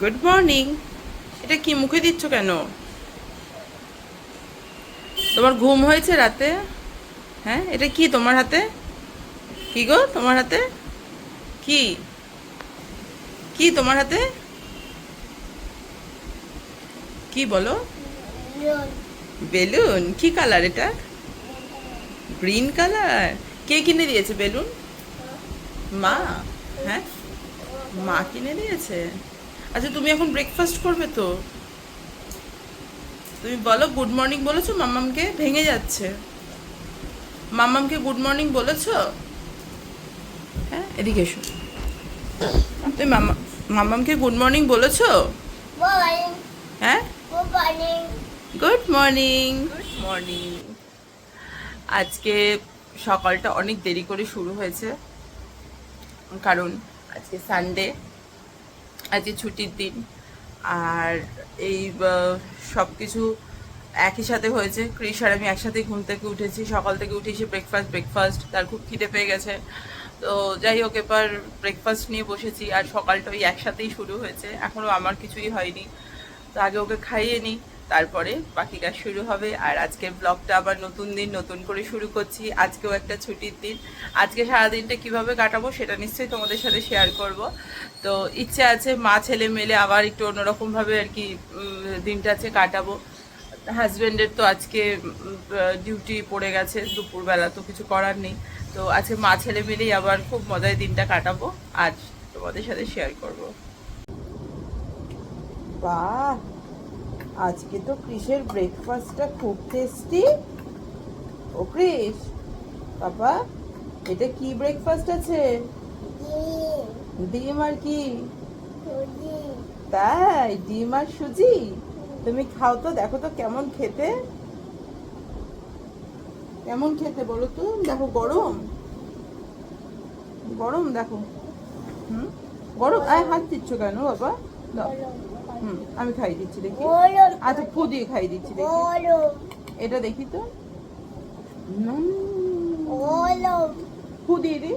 Good morning এটা কি মুখে দিচ্ছ কেন? তোমার ঘুম হয়েছে রাতে? হ্যাঁ এটা কি তোমার হাতে? কি গো, তোমার হাতে? কি? কি তোমার হাতে? কি বলো? বেলুন। কি কালার এটা? Green colour. কে কিনে দিয়েছে বেলুন? মা। হ্যাঁ? মা কিনে দিয়েছে? আচ্ছা তুমি এখন ব্রেকফাস্ট করবে তো? তুমি বলো গুড মর্নিং বলেছ মাম্মামকে ভেঙে যাচ্ছে। মাম্মামকে গুড মর্নিং বলেছ? হ্যাঁ এদিকে এসো। তুমি মাম্মা মাম্মামকে গুড মর্নিং বলেছ? হ্যাঁ? গুড মর্নিং গুড মর্নিং আজকে সকালটা অনেক দেরি করে শুরু হয়েছে। কারণ আজকে সানডে আজকে ছুটির দিন। আর এই সব কিছু একই সাথে হয়েছে। ক্রিস আর আমি একসাথে ঘুম থেকে উঠেছি। সকাল থেকে উঠে এসে ব্রেকফাস্ট ব্রেকফাস্ট তার খুব খিদে পেয়ে গেছে। তো যাই হোক, এবার ব্রেকফাস্ট নিয়ে বসেছি। আর সকালটা ওই একসাথেই শুরু হয়েছে। এখনও আমার কিছুই হয়নি। তো আগে ওকে খাইয়ে নিই। তারপরে বাকি কাজ শুরু হবে। আর আজকের ব্লগটা আবার নতুন দিন, নতুন করে শুরু করছি। আজকেও একটা ছুটির দিন। আজকে সারাদিনটা কীভাবে কাটাবো সেটা নিশ্চয়ই তোমাদের সাথে শেয়ার করব। তো ইচ্ছে আছে মা, ছেলে মেলে আবার একটু অন্যরকমভাবে আর কি দিনটা আছে কাটাবো। হাজব্যান্ডের তো আজকে ডিউটি পড়ে গেছে, দুপুরবেলা তো কিছু করার নেই। তো আজকে মা, ছেলে মিলেই আবার খুব মজায় দিনটা কাটাবো। আজ তোমাদের সাথে শেয়ার করব। বাহ! আজকে তো ক্রিসের ব্রেকফাস্টটা খুব টেস্টি ও ক্রিস বাবা, এটা কি ব্রেকফাস্ট আছে? ডিম। আর কি? তাই, ডিম আর সুজি? তুমি খাও তো, দেখো তো কেমন খেতে। কেমন খেতে বলো তো? দেখো, গরম। গরম, দেখো। হুম? গরম, আয়, হাত দিচ্ছ কেন, বাবা? দাও। হুম আমি খাই দিচ্ছি দেখি। আচ্ছা ফু দিয়ে খাই দিচ্ছি দেখি। এটা দেখি তো। ফু দিয়ে দিই।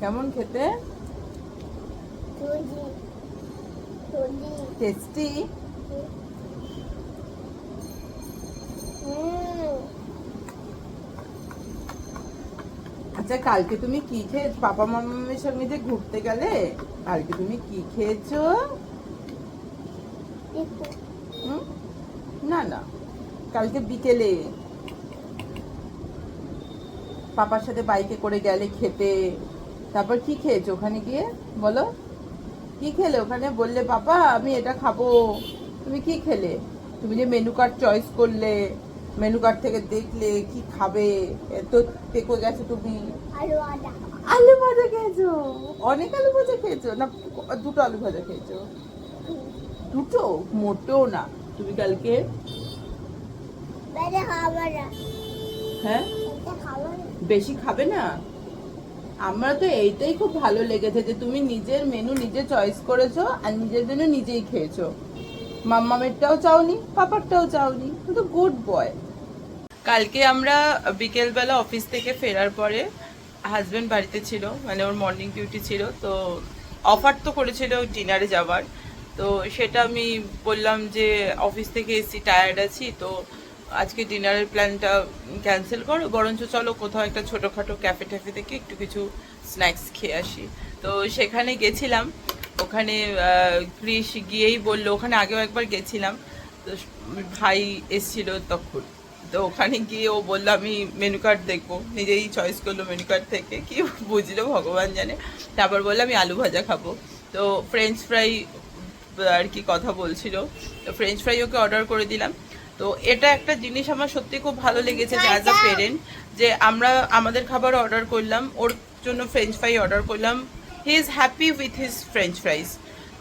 কেমন খেতে সুজি সুজি টেস্টি আচ্ছা কালকে তুমি কি খেয়ে পাপা মামামের সঙ্গে যে ঘুরতে গেলে কালকে তুমি কি খেয়েছো? না না। কালকে বিকেলে। পাপার সাথে বাইকে করে গেলে খেতে। তারপর কি খেয়েছো ওখানে গিয়ে? বলো। কি খেলে? ওখানে বললে বাবা আমি এটা খাব। তুমি কি খেলে? তুমি যে মেনু কার্ড চয়েস করলে মেনু কার্ড থেকে দেখলে কি খাবে? এত টেকে গেছো তুমি। আলু ভাজা। খেয়েছো? অনেক আলু ভাজা খেয়েছো? না দুটো আলু ভাজা খেয়েছো? দুটো? মোটেও না। তুমি কালকে? হ্যাঁ? বেশি খাবে না? আমার তো এইটাই খুব ভালো লেগেছে যে তুমি নিজের মেনু নিজে চয়েস করেছ আর নিজের জন্য নিজেই খেয়েছো। মাম্মামেরটাও চাওনি, পাপারটাও চাওনি তো গুড বয় কালকে আমরা বিকেলবেলা অফিস থেকে ফেরার পরে হাজব্যান্ড বাড়িতে ছিল মানে ওর মর্নিং ডিউটি ছিল, তো অফার তো করেছিল ডিনারে যাওয়ার। তো সেটা আমি বললাম যে অফিস থেকে এসি টায়ার্ড আছি, তো আজকে ডিনারের প্ল্যানটা ক্যান্সেল করো, বরঞ্চ চলো কোথাও একটা ছোটোখাটো ক্যাফে ট্যাফে থেকে একটু কিছু স্ন্যাক্স খেয়ে আসি। তো সেখানে গেছিলাম, ওখানে ক্রিস গিয়েই বলল, ওখানে আগেও একবার গেছিলাম, তো ভাই এসছিল তখন। তো ওখানে গিয়ে ও বলল, আমি মেনু কার্ড দেখব। নিজেই চয়েস করল মেনু কার্ড থেকে, কি বুঝলো ভগবান জানে। তারপর বলল, আমি আলু ভাজা খাব। তো ফ্রেঞ্চ ফ্রাই আর কি কথা বলছিল। তো ফ্রেঞ্চ ফ্রাই ওকে অর্ডার করে দিলাম। তো এটা একটা জিনিস আমার সত্যি খুব ভালো লেগেছে যে অ্যাজ আ পেরেন্ট যে আমরা আমাদের খাবার অর্ডার করলাম ওর জন্য ফ্রেঞ্চ ফ্রাই অর্ডার করলাম। He is happy with his French fries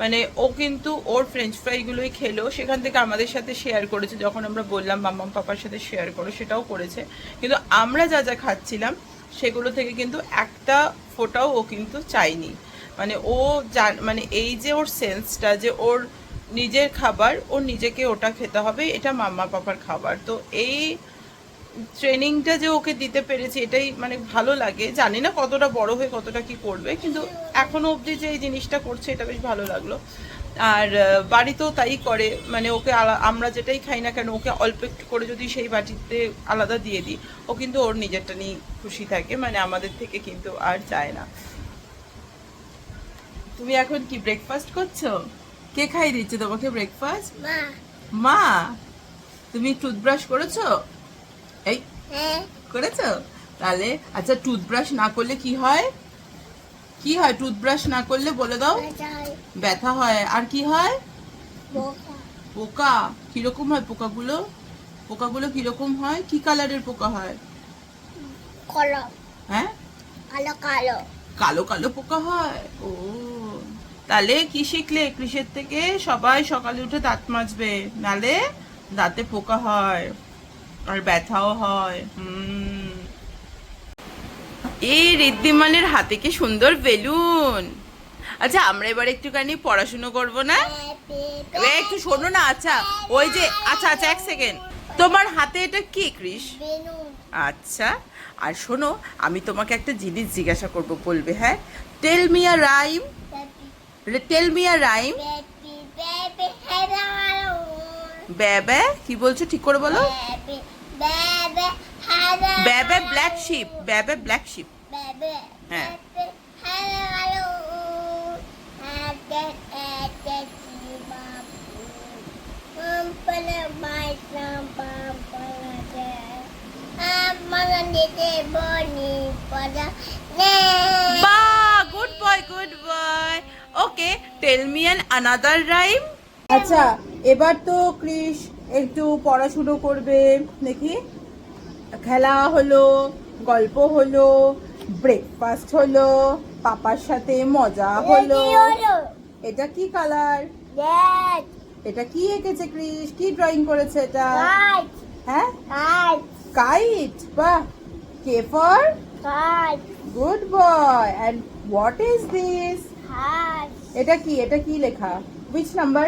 মানে ও কিন্তু ওর ফ্রেঞ্চ ফ্রাইগুলোই খেলো সেখান থেকে আমাদের সাথে শেয়ার করেছে। যখন আমরা বললাম মাম্মাম পাপার সাথে শেয়ার করো সেটাও করেছে। কিন্তু আমরা যা যা খাচ্ছিলাম সেগুলো থেকে কিন্তু একটা ফোটাও ও কিন্তু চাইনি মানে ও জান মানে এই যে ওর সেন্সটা যে ওর নিজের খাবার ওর নিজেকে ওটা খেতে হবে, এটা মাম্মা পাপার খাবার। তো এই ট্রেনিংটা যে ওকে দিতে পেরেছি, এটাই মানে ভালো লাগে। জানি না কতটা বড় হয়ে কতটা কি করবে, কিন্তু এখনও অবধি যে এই জিনিসটা করছে, এটা বেশ ভালো লাগল। আর বাড়িতেও তাই করে। মানে ওকে আমরা যেটাই খাই না কেন, ওকে অল্প একটু করে যদি সেই বাটিতে আলাদা দিয়ে দিই, ও কিন্তু ওর নিজেরটা নিয়ে খুশি থাকে। মানে আমাদের থেকে কিন্তু আর চায় না। তুমি এখন কি ব্রেকফাস্ট করছ? কে খাই দিচ্ছে তোমাকে ব্রেকফাস্ট মা। তুমি টুথব্রাশ করেছ? এই হ্যাঁ। করেছ? তাহলে আচ্ছা টুথব্রাশ না করলে কি হয়? কি হয়? টুথব্রাশ না করলে বলে দাও। ব্যথা হয়। আর কি হয়? পোকা। কীরকম হয় পোকাগুলো? পোকাগুলো কীরকম হয়? কি কালারের পোকা হয়? কলো। হ্যাঁ? কালো কালো। কালো কালো পোকা হয়? ও। তাহলে কি শিখলে? কৃষের থেকে সবাই সকালে উঠে দাঁত মাজবে। নালে দাঁতে পোকা হয়, আর ব্যথাও হয়। এই ঋদ্ধিমানের হাতে কি সুন্দর বেলুন? আচ্ছা আমরা এবার একটুখানি পড়াশুনো করব না? একটু শোনো না আচ্ছা ওই যে আচ্ছা আচ্ছা এক সেকেন্ড। তোমার হাতে এটা কি বেলুন আচ্ছা আর শোনো, আমি তোমাকে একটা জিনিস জিজ্ঞাসা করব, বলবে হ্যাঁ? Tell me a rhyme tell me a rhyme baa baa কি বলছো? ঠিক করে বলো। Baa baa black sheep baa baa black sheep হ্যাঁ। হ্যালো আতে আতে বাবু okay tell me an another rhyme আচ্ছা এবার তো কৃষ একটু পড়াশুনো করবে দেখি। খেলা হলো গল্প হলো ব্রেকফাস্ট হলো পাপার সাথে মজা হলো। এটা কি কালার এটা কি এঁকেছে কৃষ? কি ড্রয়িং করেছে এটা? Kite, হ্যাঁ? কাইট বাহ। K for good boy and what is this. এটা কি? এটা কি লেখা? উইচ নাম্বার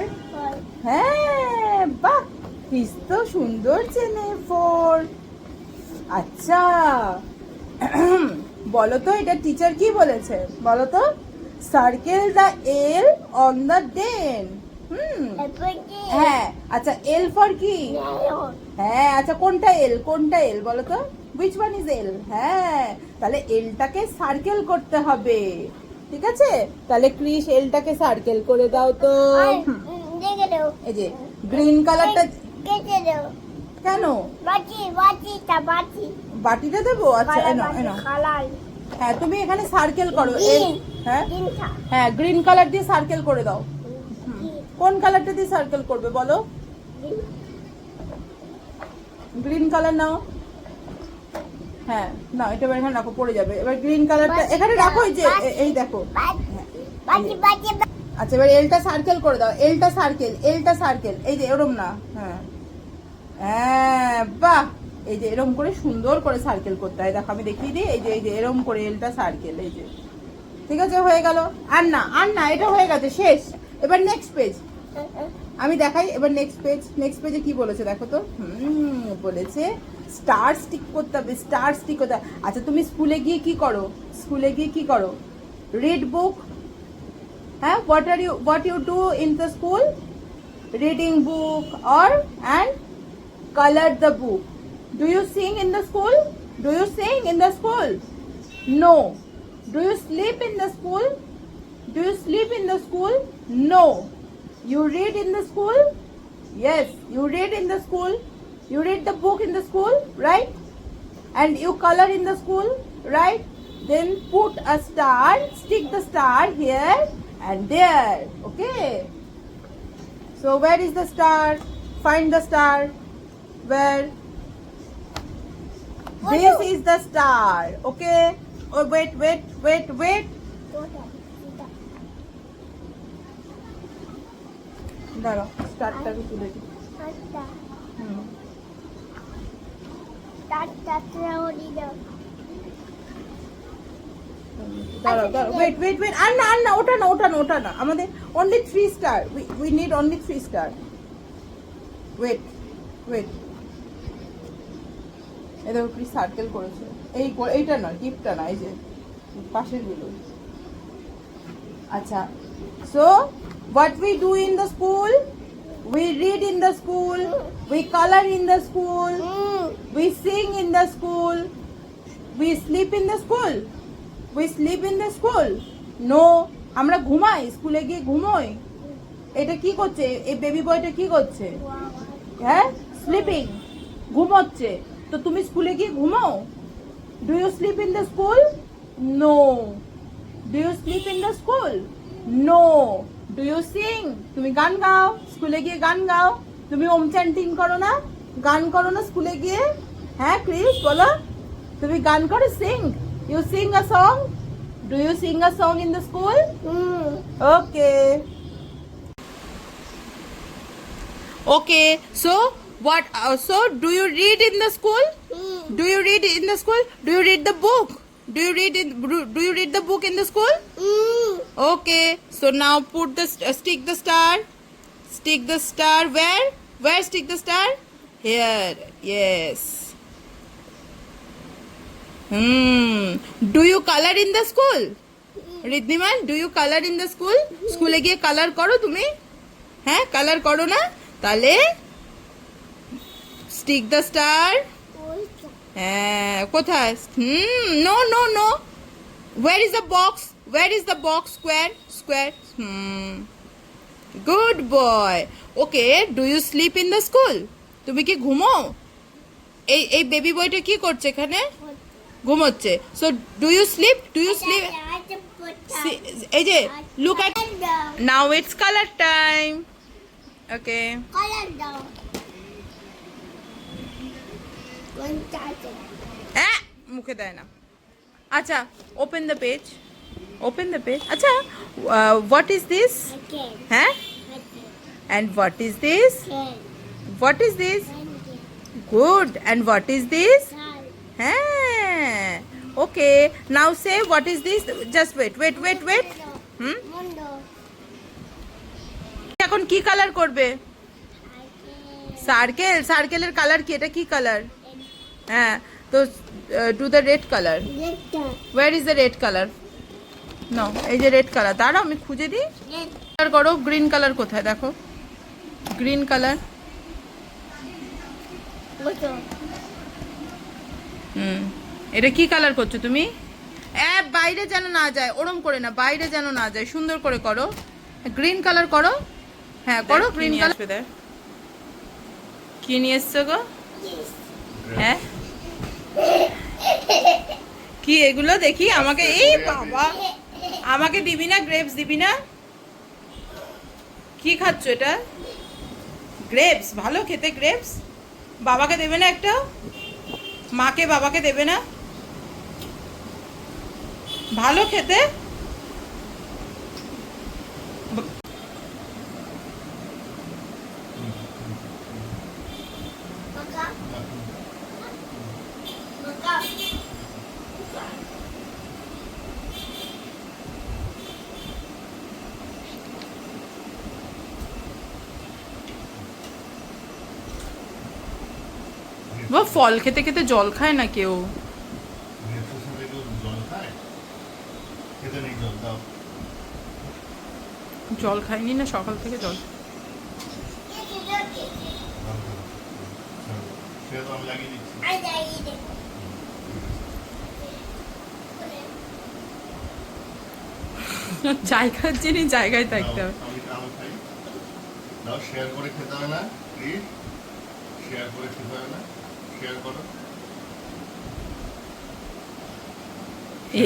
হ্যাঁ বাহ! কৃষ তো সুন্দর চেনে ফোর আচ্ছা। বলো তো এটা টিচার কি বলেছে? বলো তো circle the L on the den হ্যাঁ আচ্ছা এল ফর কি? হ্যাঁ আচ্ছা কোনটা এল কোনটা এল বলো তো উইচ ওয়ান ইজ এল হ্যাঁ তাহলে এলটাকে সার্কেল করতে হবে। ঠিক আছে? তাহলে ক্রিস এলটাকে সার্কেল করে দাও তো। এই যে গ্রিন কালারটা কেটে দাও। কেন? বাটি বাটি বাটি। বাটিটা দেবো? আচ্ছা হ্যাঁ তুমি এখানে সার্কেল করো। হ্যাঁ? হ্যাঁ গ্রিন কালার দিয়ে সার্কেল করে দাও। কোন কালারটা দিয়ে সার্কেল করবে বলো? গ্রিন কালার নাও। হ্যাঁ না এটা এবার এখানে রাখো পড়ে যাবে। এবার গ্রিন কালারটা এখানে রাখো এই যে এই দেখো। বাটি আচ্ছা এবার এলটা সার্কেল করে দাও এলটা সার্কেল এলটা সার্কেল এই যে এরম না হ্যাঁ। হ্যাঁ বাহ! এই যে এরম করে সুন্দর করে সার্কেল করতে হয়। দেখো আমি দেখিয়ে দিই এই যে এই যে এরম করে এলটা সার্কেল এই যে। ঠিক আছে হয়ে গেল। আর না আর না এটা হয়ে গেছে শেষ। এবার নেক্সট পেজ আমি দেখাই এবার নেক্সট পেজ নেক্সট পেজে কি বলেছে দেখো তো। হুম বলেছে স্টার স্টিক করতে হবে স্টার স্টিক করতে হবে। আচ্ছা তুমি স্কুলে গিয়ে কি করো স্কুলে গিয়ে কি করো রিড বুক হ্যাঁ what are you what you do in the school reading book or and color the book do you sing in the school do you sing in the school no do you sleep in the school do you sleep in the school no you read in the school yes you read in the school you read the book in the school right and you color in the school right then put a star stick the star here and there okay so where is the star find the star where this is the star okay oh wait wait wait wait দাঁড়াও স্টারটাকে তুলে দিই হুম দাঁড়াও দাঁড়াও need only three star wait wait এই দেখো circle করেছে। এই এইটা নয় টিপটা না, এই যে পাশেরগুলো আচ্ছা so what we do in the school we read in the school we colour in the school Mm. We sing in the school. We sleep in the school. We sleep in the school. No. আমরা ঘুমাই স্কুলে গিয়ে ঘুমোই এটা কি করছে এই baby বয়টা কি করছে হ্যাঁ স্লিপিং ঘুমোচ্ছে তো তুমি স্কুলে গিয়ে ঘুমাও do you sleep in the school no do you sleep in the school no do you Singh তুমি গান গাও স্কুলে গিয়ে গান গাও তুমি ওম চ্যান্টিং করো না গান করো না স্কুলে গিয়ে হ্যাঁ ক্রিস বলো তুমি গান করো sing you sing a song do you sing a song in the school Mm. Okay. Okay. So what? Uh, so do you read in the school? Mm. Do you read in the school? Do you read the book? Do you read in? Do you read the book in the school? Mm. Okay. So now put the uh, stick the star. Stick the star where? Where stick the star? Here. Yes. Hmm. Do you color in the school? Riddhiman do you colour in the school স্কুলে গিয়ে colour করো তুমি হ্যাঁ colour করো না তাহলে stick the star হ্যাঁ কোথায় হুম no no no where is the box where is the box square square hmm good boy okay do you sleep in the school তুমি কি ঘুমো? এই এই বেবি বয়টা কি করছে এখানে? ঘুমোচ্ছে। So do you sleep do you sleep এই যে look at now it's colour time okay মুখে দেয় না। আচ্ছা open the page open the page আচ্ছা হোয়াট ইজ দিস হ্যাঁ and what is this what is this good and what is this হ্যাঁ okay now say what is this just wait wait wait wait hmm এখন কি colour করবে? Circle সার্কেলের colour কি? এটা কি কালার হ্যাঁ তো to the red colour where is the red colour no এই যে রেড কালার দাঁড়াও আমি খুঁজে দিই। কালার করো গ্রিন কালার কোথায় দেখো। গ্রিন কালার হুম এটা কি কালার করছ তুমি? এ বাইরে যেন না যায় ওরম করে না বাইরে যেন না যায় সুন্দর করে করো। গ্রিন কালার করো। হ্যাঁ করো গ্রিন কালার কি নিয়ে এসছো গো? হ্যাঁ? কি এগুলো দেখি? আমাকে এই বাবা। আমাকে দিবি না গ্রেপস দিবি না? কি খাচ্ছ এটা? গ্রেপস ভালো খেতে গ্রেপস বাবাকে দেবে না একটা? মাকে বাবাকে দেবে না? ভালো খেতে? বা ফল খেতে খেতে জল খায় না কেউ? জল খায়নি না সকাল থেকে জল? জায়গার জিনিস জায়গায় থাকতে হবে। শেয়ার করে খেতে হবে না শেয়ার করে খেতে হবে না। শেয়ার করো।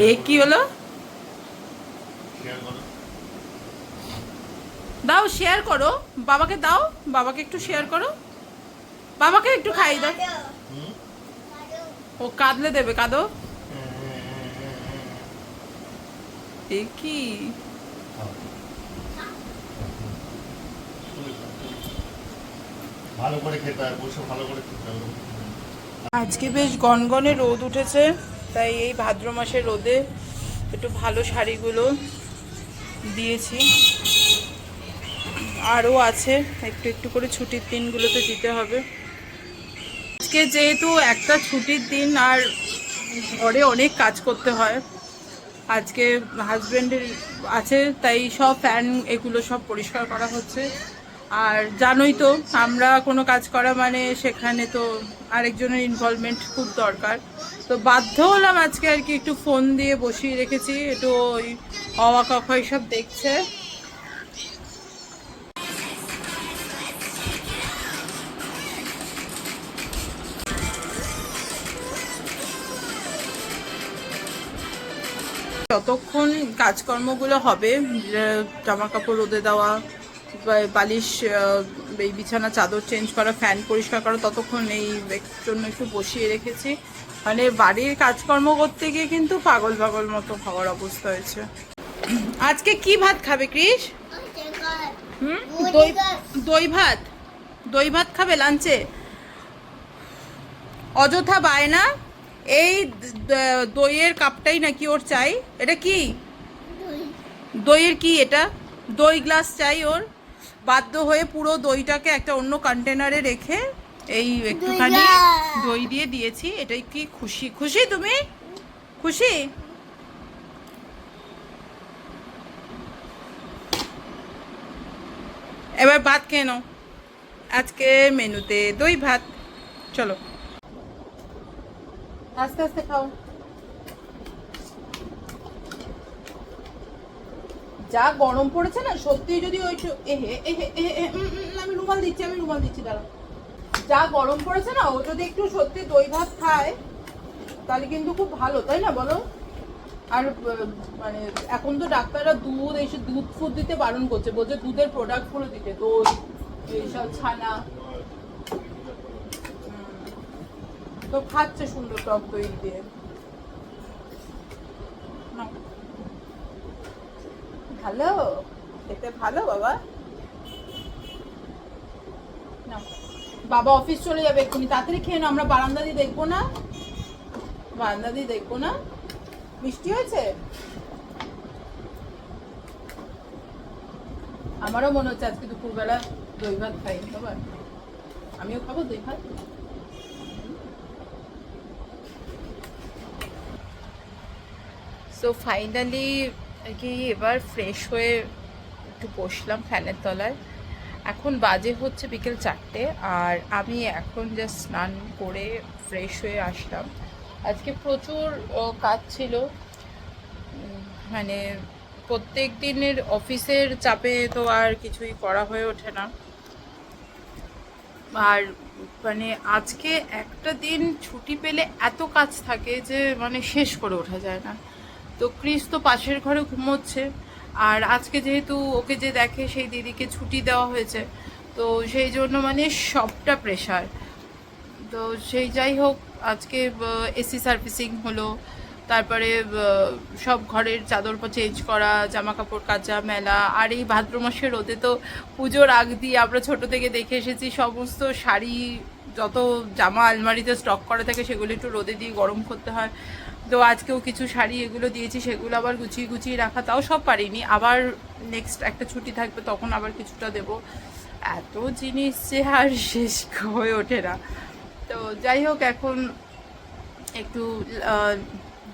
এ কি হলো? শেয়ার করো। দাও শেয়ার করো। বাবাকে দাও বাবাকে একটু শেয়ার করো। বাবাকে একটু খাই দাও। ও কাঁদলে দেবে কাঁদো। এ কি? ভালো করে খেতে হয় বসে ভালো করে খেতে হবে। আজকে বেশ গনগনে রোদ উঠেছে, তাই এই ভাদ্র মাসের রোদে একটু ভালো শাড়িগুলো দিয়েছি। আরও আছে, একটু একটু করে ছুটির দিনগুলোতে দিতে হবে। আজকে যেহেতু একটা ছুটির দিন, আর ঘরে অনেক কাজ করতে হয়, আজকে হাজব্যান্ডের আছে, তাই সব ফ্যান এগুলো সব পরিষ্কার করা হচ্ছে। আর জানোই তো, আমরা কোনো কাজ করা মানে সেখানে তো আরেকজনের ইনভলভমেন্ট খুব দরকার। তো বাধ্য হলাম আজকে আর কি একটু ফোন দিয়ে বসিয়ে রেখেছি, একটু ওই অবাক অক্ষয় সব দেখছে। যতক্ষণ কাজকর্মগুলো হবে জামা কাপড় রোদে দেওয়া বালিশ এই বিছানা চাদর চেঞ্জ করা ফ্যান পরিষ্কার করা ততক্ষণ এই জন্য একটু বসিয়ে রেখেছি। মানে বাড়ির কাজকর্ম করতে গিয়ে কিন্তু পাগল পাগল মতো হওয়ার অবস্থা হয়েছে। আজকে কি ভাত খাবে ক্রিস হুম? দই ভাত। দই ভাত খাবে লাঞ্চে? অযথা বায়না? এই দইয়ের কাপটাই নাকি ওর চাই? এটা কি? দইয়ের কি এটা? দই গ্লাস চাই ওর? বাধ্য হয়ে পুরো দইটাকে একটা অন্য কন্টেনারে রেখে এই একটুখানি দই দিয়ে দিয়েছি। এটাই কি খুশি? খুশি তুমি? খুশি? এবার ভাত খেয়ে নাও। আজকে মেনুতে দই ভাত। চলো। আস্তে আস্তে খাও। যা গরম পড়েছে না, সত্যি যদি ওই এহে এহে এহে আমি রুমাল দিচ্ছি, আমি রুমাল দিচ্ছি দাঁড়া যা গরম পড়েছে না, ও যদি একটু সত্যি দই ভাত খায়, তাহলে কিন্তু খুব ভালো, তাই না বলো? আর মানে এখন তো ডাক্তাররা দুধ এইসব দুধ ফুড দিতে বারণ করছে, বলছে দুধের প্রোডাক্টগুলো দিতে, দই এইসব ছানা। তো খাচ্ছে সুন্দর টক দই দিয়ে নাও। ভালো? খেতে ভালো, বাবা। বাবা অফিস চলে যাবে এক্ষুনি। তাড়াতাড়ি খেয়ে নাও, আমরা বারান্দা দিয়ে দেখব না। বারান্দা দিয়ে দেখব না। মিষ্টি হয়েছে? আমারও মনে হচ্ছে আজকে দুপুরবেলা দই ভাত খাই বাবা। আমিও খাব দই ভাত। সো ফাইনালি কি এবার ফ্রেশ হয়ে একটু বসলাম ফ্যানের তলায়। এখন বাজে হচ্ছে বিকেল চারটে আর আমি এখন জাস্ট স্নান করে ফ্রেশ হয়ে আসলাম। আজকে প্রচুর কাজ ছিল। মানে প্রত্যেক দিনের অফিসের চাপে তো আর কিছুই করা হয়ে ওঠে না। আর মানে আজকে একটা দিন ছুটি পেলে এত কাজ থাকে যে মানে শেষ করে ওঠা যায় না। তো ক্রিস তো পাশের ঘরে ঘুমোচ্ছে। আর আজকে যেহেতু ওকে যে দেখে, সেই দিদিকে ছুটি দেওয়া হয়েছে। তো সেই জন্য মানে সবটা প্রেশার তো সেই যাই হোক, আজকে এসি সার্ভিসিং হলো। তারপরে সব ঘরের চাদর চেঞ্জ করা জামা কাপড় কাচা, মেলা। আর এই ভাদ্র মাসের রোদে তো পুজোর আগ দিয়ে আমরা ছোট থেকে দেখে এসেছি, সমস্ত শাড়ি, যত জামা আলমারিতে স্টক করা থাকে, সেগুলো একটু রোদে দিয়ে গরম করতে হয়। তো আজকেও কিছু শাড়ি এগুলো দিয়েছি, সেগুলো আবার গুছিয়ে গুছিয়ে রাখা, তাও সব পারিনি। আবার নেক্সট একটা ছুটি থাকবে, তখন আবার কিছুটা দেবো। এত জিনিস যে আর শেষ হয়ে ওঠে না। তো যাই হোক, এখন একটু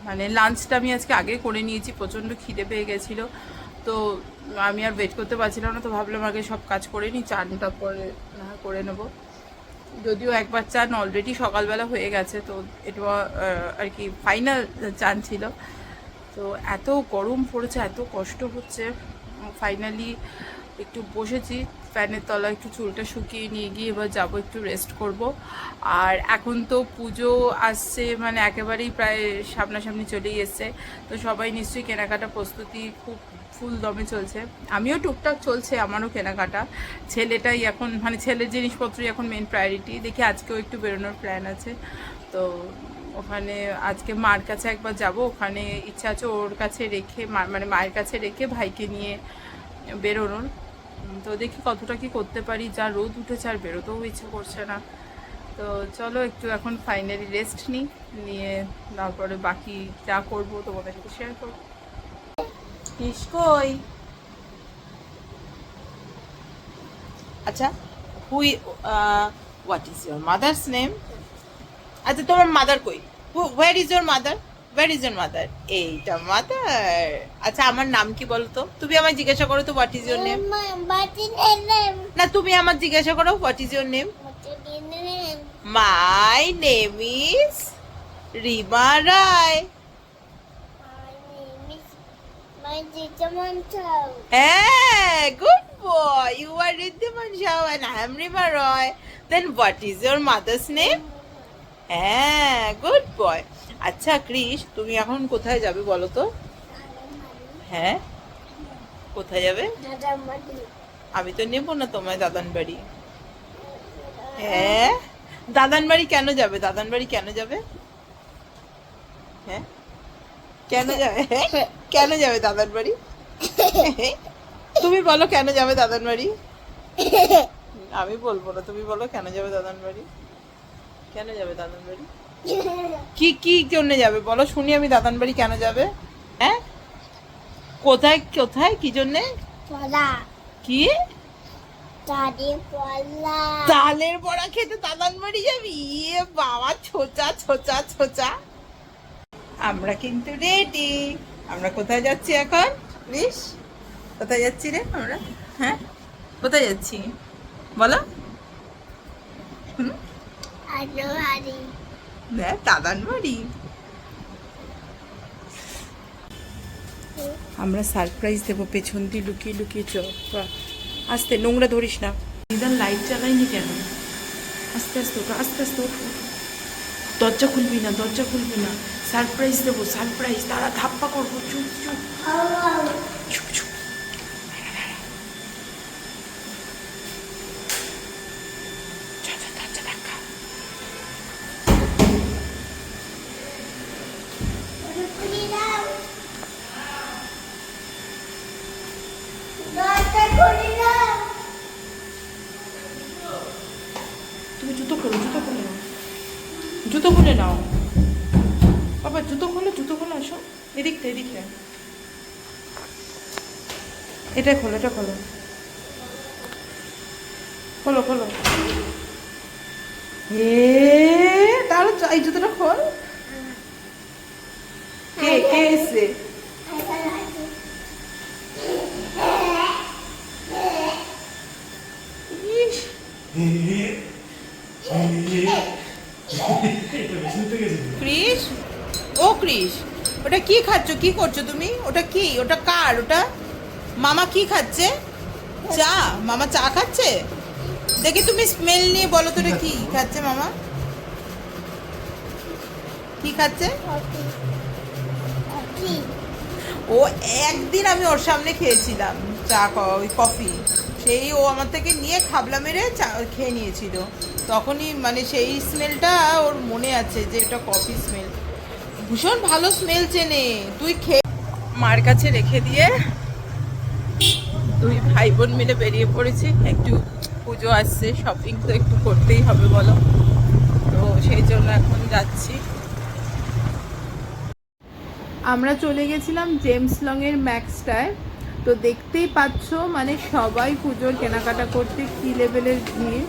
মানে লাঞ্চটা আমি আজকে আগে করে নিয়েছি, প্রচণ্ড খিদে পেয়ে গেছিল। তো আমি আর ওয়েট করতে পারছিলাম না, তো ভাবলাম আগে সব কাজ করে নিই, চানটা পরে করে নেব। যদিও একবার চান অলরেডি সকালবেলা হয়ে গেছে, তো এটা আর কি ফাইনাল চান ছিল। তো এত গরম পড়েছে, এত কষ্ট হচ্ছে ফাইনালি একটু বসেছি, ফ্যানের তলায় একটু চুলটা শুকিয়ে নিয়ে গিয়ে এবার যাব একটু রেস্ট করব। আর এখন তো পুজো আসছে মানে একেবারেই প্রায় সামনাসামনি চলেই এসছে। তো সবাই নিশ্চয়ই কেনাকাটা প্রস্তুতি খুব ফুল দমে চলছে। আমিও টুকটাক চলছে, আমারও কেনাকাটা। ছেলেটাই এখন মানে ছেলের জিনিসপত্রই এখন মেন প্রায়োরিটি দেখি আজকেও একটু বেরোনোর প্ল্যান আছে। তো ওখানে আজকে মার কাছে একবার যাব, ওখানে ইচ্ছা আছে ওর কাছে রেখে মানে মায়ের কাছে রেখে ভাইকে নিয়ে বেরোনোর। তো দেখি কতটা কি করতে পারি, যা রোদ উঠেছে আর বেরোতেও ইচ্ছে করছে না। তো চলো একটু এখন ফাইনালি রেস্ট নিই, নিয়ে তারপরে বাকি যা করব তোমাদের সাথে শেয়ার করব। কই? আচ্ছা who what is your mother's name আচ্ছা তোমার মাদার কই? Where is your mother where is your mother এইটা মাদার আচ্ছা আমার নাম কি বলো তো তুমি আমায় জিজ্ঞাসা করো তো হোয়াট ইজ ইয়োর নেম না তুমি আমার জিজ্ঞাসা করো what is your name my name is Rima Roy are Riddhiman Shah and I am Rima Roy. Then what is your mother's name? হ্যাঁ গুড বয় আচ্ছা ক্রিস তুমি এখন কোথায় যাবে বলো তো? হ্যাঁ? কোথায় যাবে? আমি তো নেব না তোমায় দাদান বাড়ি হ্যাঁ? দাদান বাড়ি কেন যাবে? দাদান বাড়ি কেন যাবে? হ্যাঁ? কেন যাবে? হ্যাঁ? কেন যাবে দাদান বাড়ি তুমি বলো কেন যাবে দাদান বাড়ি আমি বলব না, তুমি বলো কেন যাবে দাদান বাড়ি কেন যাবে দাদান বাড়ি কি কি জন্য যাবে? বলো শুনি আমি দাদান বাড়ি কেন যাবে? হ্যাঁ? কোথায় কোথায়? কি জন্যে? কি. তালের বড়া খেতে দাদান বাড়ি যাবি? ইয়ে বাবা ছোচা ছোচা ছোচা। আমরা কিন্তু রেডি আমরা কোথায় যাচ্ছি এখন? বেশ কোথায় যাচ্ছি রে আমরা? হ্যাঁ? কোথায় যাচ্ছি? বলো। হুম. বাড়ি। আমরা সারপ্রাইজ দেবো, পেছন দিয়ে লুকিয়ে লুকিয়ে চ আস্তে, নোংরা ধরিস না। দিদার লাইট জ্বালাইনি কেন? আস্তে আস্তে ওঠো, আস্তে আস্তে ওঠো। দরজা খুলবি না, দরজা খুলবি না। সারপ্রাইজ দেবো সারপ্রাইজ তারা ধাপ্পা করব, চুপ চুপ চুপ চুপ চ, চ, দরজা ধাক্কা। Kulilang. Dada Kulilang. তুমি জুতো খোলো জুতো খুলে নাও জুতো খুলে নাও বাবা জুতো খোলো জুতো খোলো আসো এদিকটা এদিকটা এটা খোলো এটা খোলো। খোলো খোলো। এ, তাহলে এই জুতোটা খোল। কে কে এসে ক্রিস? ও ক্রিস, ওটা কি খাচ্ছ? কি করছ তুমি? ওটা কি? ওটা কার? ওটা মামা কি খাচ্ছে? চা? মামা চা খাচ্ছে? দেখি তুমি স্মেল নিয়ে বলো তো কি খাচ্ছে মামা। কি খাচ্ছে? ও একদিন আমি ওর সামনে খেয়েছিলাম চা ওই কফি সেই ও আমার থেকে নিয়ে খাবলা মেরে চা খেয়ে নিয়েছিল। তখনই মানে সেই স্মেলটা ওর মনে আছে যে এটা কফি স্মেল ভীষণ ভালো স্মেল চেনে। তুই খেয়ে মার কাছে রেখে দিয়ে দুই ভাই বোন মিলে বেরিয়ে পড়েছি। একটু পুজো আসছে শপিং তো একটু করতেই হবে বলো। তো সেই জন্য এখন যাচ্ছি। আমরা চলে গেছিলাম জেমস লং এর ম্যাক্সটায় তো দেখতেই পাচ্ছ মানে সবাই পুজোর কেনাকাটা করতে কি লেভেলের ভিড়।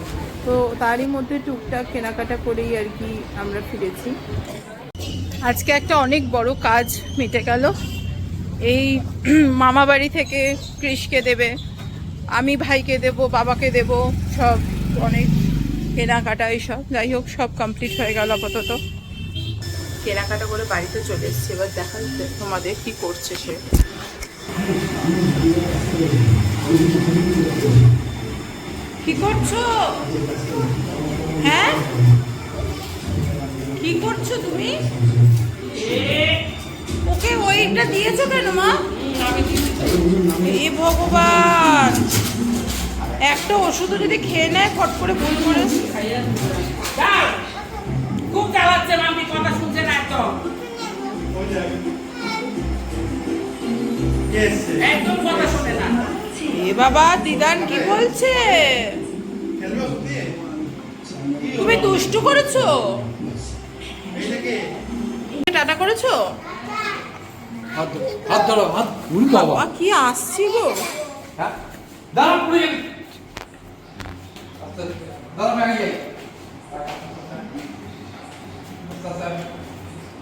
তো তারই মধ্যে টুকটাক কেনাকাটা করেই আর কি আমরা ফিরেছি। আজকে একটা অনেক বড় কাজ মিটে গেল। এই মামা বাড়ি থেকে কৃষকে দেবে আমি ভাইকে দেব বাবাকে দেব সব অনেক কেনাকাটা এইসব। যাই হোক সব কমপ্লিট হয়ে গেল আপাতত। কেনাকাটা করে বাড়িতে চলে এসছে এবার দেখা যাচ্ছে তোমাদের কি করছে সে। কি করছ? হ্যাঁ? কি করছ তুমি? ওকে ওইটা দিয়েছ কেন মা? এ ভগবান! একটা ওষুধও যদি খেয়ে নেয় ফট করে ভুল করে। খুব জ্বালাচ্ছে মাম্মি কথা শুনছে না একদম। একদম কথা শোনে না। এ বাবা দিদান কি বলছে? তুমি দুষ্টু করেছ? টাটা করেছ? হাত ধরো হাত ধরো হাত বাবা। কি আসছি গো? হ্যাঁ? দাঁড়াও পড়ে যাবি। আগে যাই।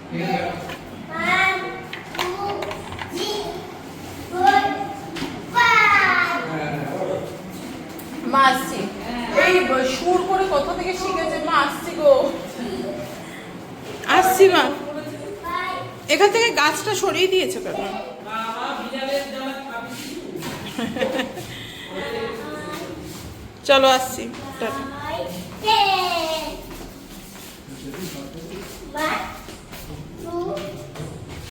ঠিক আছে। মা আসছি। এই সুর করে কোথা থেকে শিখেছে। মা আসছি গো। আসছি মা। এখান থেকে গাছটা সরিয়ে দিয়েছে কেন? চলো আসছি টাটা।